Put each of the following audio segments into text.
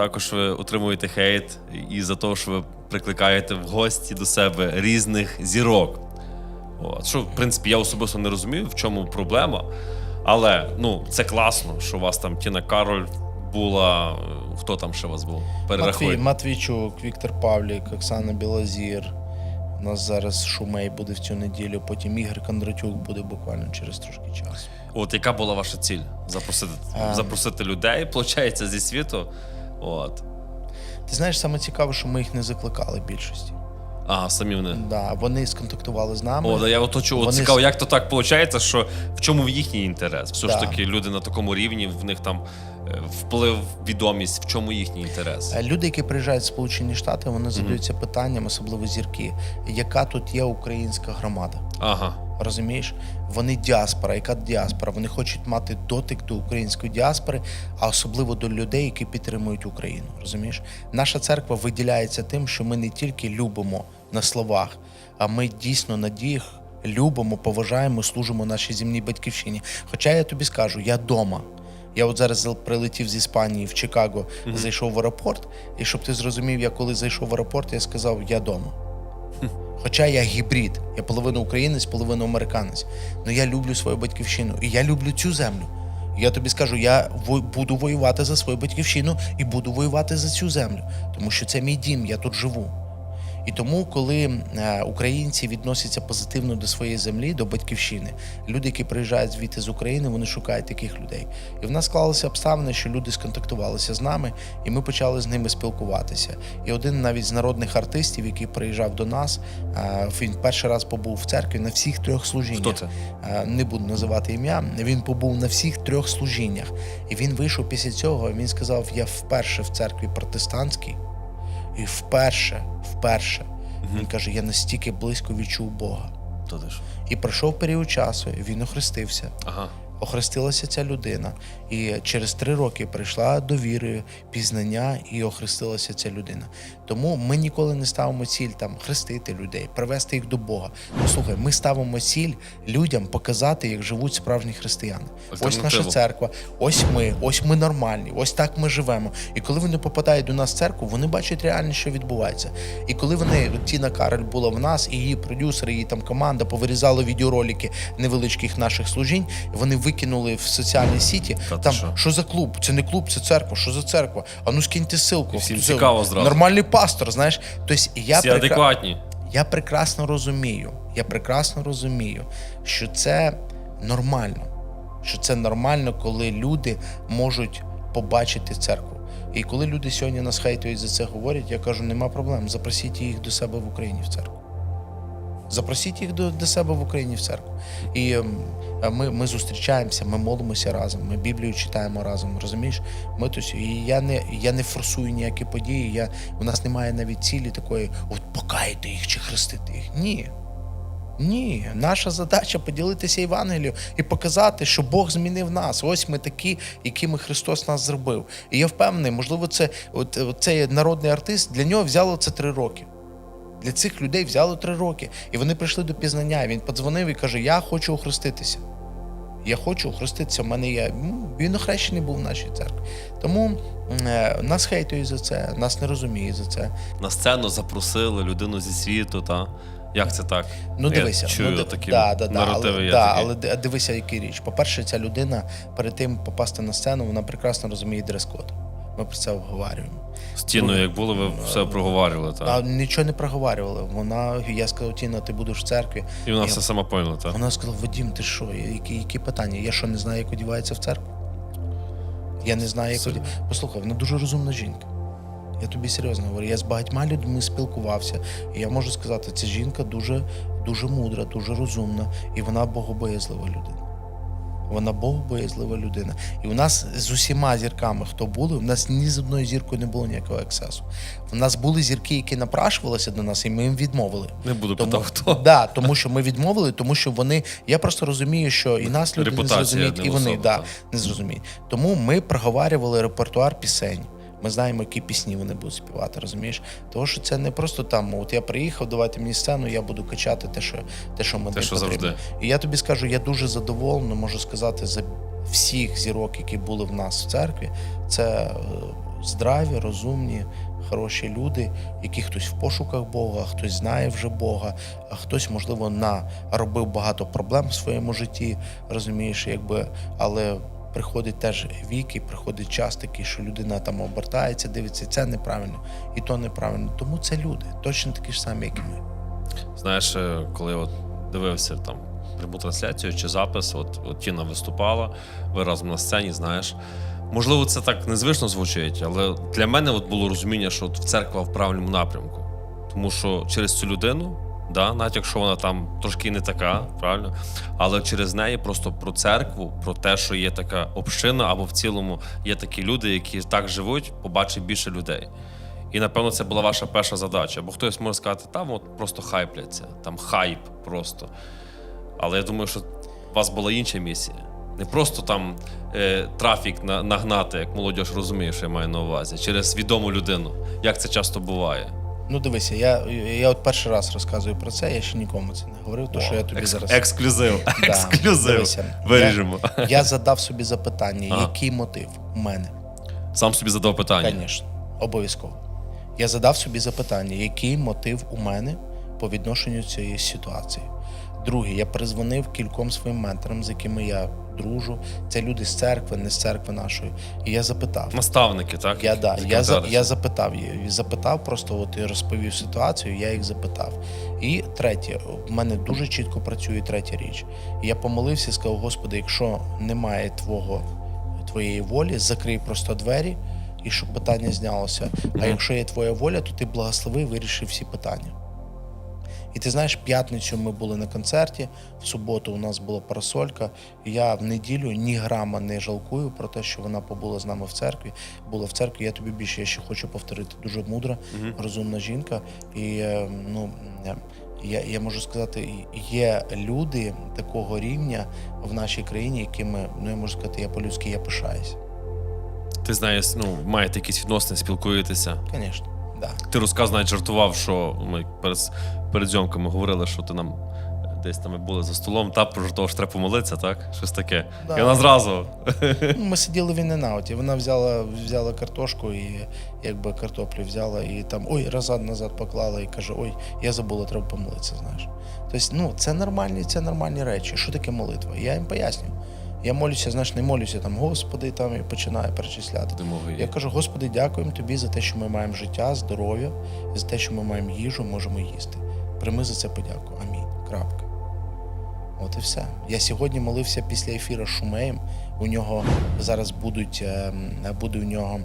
Також ви отримуєте хейт і за те, що ви прикликаєте в гості до себе різних зірок. От. Що, в принципі, я особисто не розумію, в чому проблема. Але ну, це класно, що у вас там Тіна Кароль була. Хто там ще у вас був? Матвій, Матвійчук, Віктор Павлік, Оксана Білозір. У нас зараз Шумей буде в цю неділю, потім Ігор Кондратюк буде буквально через трошки часу. От яка була ваша ціль? Запросити, Ем. запросити людей, виходить, зі світу. От. Ти знаєш, саме цікаве, що ми їх не закликали більшості. А, самі вони. Да, вони сконтактували з нами. О, да, я от чув. Вони цікаво, як то так виходить, що в чому в їхній інтерес? Все ж Да. таки, люди на такому рівні, в них там вплив, відомість, в чому їхній інтерес? Е, Люди, які приїжджають в Сполучені Штати, вони задаються питанням, особливо зірки, яка тут є українська громада. Ага. Розумієш, вони діаспора, яка діаспора? Вони хочуть мати дотик до української діаспори, а особливо до людей, які підтримують Україну. Розумієш, наша церква виділяється тим, що ми не тільки любимо на словах, а ми дійсно на діях любимо, поважаємо, служимо нашій земній батьківщині. Хоча я тобі скажу, я дома. Я от зараз прилетів з Іспанії в Чикаго, зайшов в аеропорт, і щоб ти зрозумів, я коли зайшов в аеропорт, я сказав, я дома. Хоча я гібрид, я половину українець, половину американець. Ну я люблю свою батьківщину і я люблю цю землю. Я тобі скажу, я буду воювати за свою батьківщину і буду воювати за цю землю, тому що це мій дім, я тут живу. І тому, коли е, українці відносяться позитивно до своєї землі, до батьківщини, люди, які приїжджають звідти з України, вони шукають таких людей. І в нас склалися обставини, що люди сконтактувалися з нами, і ми почали з ними спілкуватися. І один навіть з народних артистів, який приїжджав до нас, е, він перший раз побув в церкві на всіх трьох служіннях. Хто це? Е, Не буду називати ім'я. Він побув на всіх трьох служіннях. І він вийшов після цього. Він сказав: Я вперше в церкві протестантській, і вперше, вперше. Він каже: я настільки близько відчув Бога. То ти ж. І пройшов період часу, він охрестився. Ага. Охрестилася ця людина, і через три роки прийшла до віри, пізнання і охрестилася ця людина. Тому ми ніколи не ставимо ціль там хрестити людей, привести їх до Бога. Послухай, ми ставимо ціль людям показати, як живуть справжні християни. Ось наша церква, ось ми, ось ми нормальні, ось так ми живемо. І коли вони попадають до нас в церкву, вони бачать реально, що відбувається. І коли вони от Тіна Кароль була в нас, і її продюсери, її там команда повирізали відеоролики невеличких наших служінь, вони викинули в соціальні сіті. Та ти там що? що за клуб? Це не клуб, це церква. Що за церква? А ну скиньте ссылку. І всім Це цікаво зразу. Нормальний пастор, знаєш. Тобто я Всі прекра- адекватні. я прекрасно розумію, я прекрасно розумію, що це нормально. Що це нормально, коли люди можуть побачити церкву. І коли люди сьогодні нас хейтують за це говорять, я кажу, нема проблем. Запросіть їх до себе в Україні в церкву. Запросіть їх до, до себе в Україні в церкву. І ем, ми, ми зустрічаємося, ми молимося разом, ми Біблію читаємо разом. Розумієш? Ми тут, і я не, я не форсую ніякі події. Я, у нас немає навіть цілі такої, от покаяти їх чи хрестити їх. Ні. Ні, наша задача поділитися Євангелією і показати, що Бог змінив нас. Ось ми такі, якими Христос нас зробив. І я впевнений, можливо, це от цей народний артист для нього взяло це три роки. Для цих людей взяло три роки. І вони прийшли до пізнання. Він подзвонив і каже: Я хочу охреститися. Я хочу охреститися. У мене є. Він охрещений був в нашій церкві. Тому е, нас хейтують за це, нас не розуміють за це. На сцену запросили людину зі світу, та як це так? Ну, Я дивися, чую ну, такі да, да, да, наративи. але, да, такі. але дивися, який річ. По-перше, ця людина перед тим попасти на сцену, вона прекрасно розуміє дрес-код. Ми про це обговорюємо. З Тіною, як було, ви все проговорювали. А нічого не проговорювали. Вона, я сказав, Тіна, ти будеш в церкві. І вона все сама поняла. Та. Вона сказала: Вадім, ти що? Які, які питання? Я що не знаю, як одівається в церкву? Я не знаю, як оді... Послухай, вона дуже розумна жінка. Я тобі серйозно говорю. Я з багатьма людьми спілкувався, і я можу сказати, ця жінка дуже, дуже мудра, дуже розумна, і вона богобоязлива людина. Вона богобоязлива людина. І у нас з усіма зірками, хто були, у нас ні з одною зіркою не було ніякого ексесу. У нас були зірки, які напрашувалися до нас, і ми їм відмовили. Не буду Тому, питав, хто. Да, тому що ми відмовили, тому що вони. Я просто розумію, що і нас люди Репутація не зрозуміють, і вони да, не зрозуміють. Тому ми проговорювали репертуар пісень. Ми знаємо, які пісні вони будуть співати, розумієш? Тому що це не просто там, от я приїхав, давайте мені сцену, я буду качати те, що, те, що мені Те, що потрібно. завжди. І я тобі скажу, я дуже задоволений, можу сказати, за всіх зірок, які були в нас в церкві. Це е, здраві, розумні, хороші люди, які хтось в пошуках Бога, хтось знає вже Бога, а хтось, можливо, наробив багато проблем в своєму житті, розумієш, якби, але приходить теж вік і приходить час такий, що людина там обертається, дивиться, це неправильно, і то неправильно. Тому це люди, точно такі ж самі, як і ми. Знаєш, е, коли от дивився там пряму трансляцію чи запис, от, от Тіна виступала, ви разом на сцені, знаєш. Можливо, це так незвично звучить, але для мене от було розуміння, що от церква в правильному напрямку. Тому що через цю людину, да, навіть якщо вона там трошки не така, правильно, але через неї просто про церкву, про те, що є така община, або в цілому є такі люди, які так живуть, побачить більше людей. І напевно це була ваша перша задача. Бо хтось може сказати, там от просто хайпляться, там хайп просто. Але я думаю, що у вас була інша місія. Не просто там е, трафік на, нагнати, як молодь розуміє, що я маю на увазі, через відому людину, як це часто буває. Ну дивися, я, я от перший раз розказую про це, я ще нікому це не говорив, то що я тобі Екс- зараз. Ексклюзив. Да, Ексклюзив. дивися, Виріжемо. Я, я задав собі запитання, Ага. який мотив у мене? Сам собі задав питання. Звісно, обов'язково. Я задав собі запитання, який мотив у мене по відношенню цієї ситуації. Друге, я перезвонив кільком своїм менторам, з якими я дружу. Це люди з церкви, не з церкви нашої. І я запитав. Наставники, так? Я, да, я, за, я запитав її, запитав просто от і розповів ситуацію, я їх запитав. І третє, в мене дуже чітко працює третя річ. Я помолився і сказав, Господи, якщо немає твого, твоєї волі, закрий просто двері, і щоб питання знялося. А якщо є твоя воля, то ти благослови, вирішив всі питання. І ти знаєш, п'ятницю ми були на концерті, в суботу у нас була парасолька. І Я в неділю ні грама не жалкую про те, що вона побула з нами в церкві. Була в церкві. Я тобі більше я ще хочу повторити. Дуже мудра, розумна жінка. І е, ну е, я, я можу сказати, є люди такого рівня в нашій країні, якими ну я можу сказати, я по-людськи я пишаюсь. Ти знаєш, ну, маєте якісь відносини, спілкуєтеся. Звісно, да. Ти розказ навіть жартував, що ми перед, перед зйомками говорили, що ти нам десь там ми були за столом, та пожартував, що треба помолитися, так? Щось таке. Да. І вона зразу. Ну, Ми сиділи в іненауті. Вона взяла, взяла картошку і якби картоплю взяла і там ой, разад назад поклала і каже: Ой, я забула, треба помолитися. Знаєш. Тобто, ну це нормальні, це нормальні речі. Що таке молитва? Я їм пояснюю. Я молюся, знаєш, не молюся там, Господи, там і починаю перечисляти. Ти Я кажу, Господи, дякуємо тобі за те, що ми маємо життя, здоров'я, за те, що ми маємо їжу, можемо їсти. Прими за це подяку. Амінь. Крапка. От і все. Я сьогодні молився після ефіру з Шумеєм. У нього зараз будуть, е, буде у нього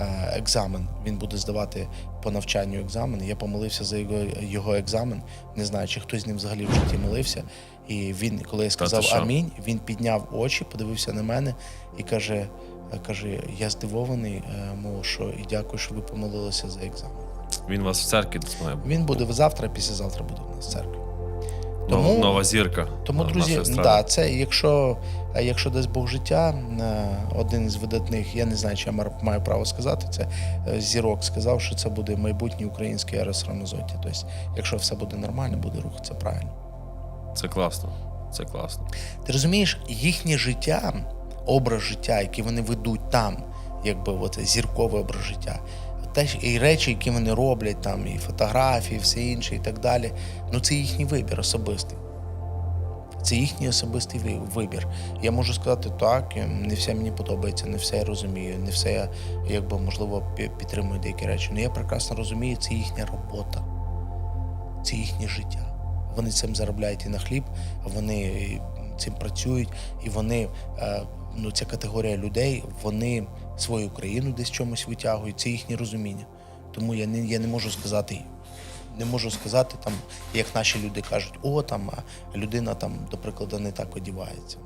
е, екзамен. Він буде здавати по навчанню екзамен. Я помолився за його, його екзамен. Не знаю, чи хтось з ним взагалі в житті молився. І він, коли я сказав амінь, він підняв очі, подивився на мене і каже: е, каже: Я здивований, мов, що і дякую, що ви помолилися за екзамен. Він вас в церкві має. Він буде завтра, післязавтра буде у нас в церкві. Тому- нова зірка. Тому, друзі, да, це якщо, якщо дасть Бог життя, е, один із видатних, я не знаю, чи я маю право сказати, це е, зірок сказав, що це буде майбутній український Ерес Рамазоті. Тобто, якщо все буде нормально, буде рух, це правильно. Це класно. Це класно. Ти розумієш, їхнє життя, образ життя, який вони ведуть там, якби от, зірковий образ життя. Те, і речі, які вони роблять, там, і фотографії, і все інше, і так далі. Ну це їхній вибір особистий. Це їхній особистий вибір. Я можу сказати так, не все мені подобається, не все я розумію, не все я якби можливо підтримую деякі речі. Але я прекрасно розумію, це їхня робота, це їхнє життя. Вони цим заробляють і на хліб, вони цим працюють, і вони, е, ну, ця категорія людей, вони свою країну десь чомусь витягують. Це їхнє розуміння. Тому я не, я не можу сказати. Не можу сказати, там, як наші люди кажуть, о, там людина там, до прикладу, не так одівається.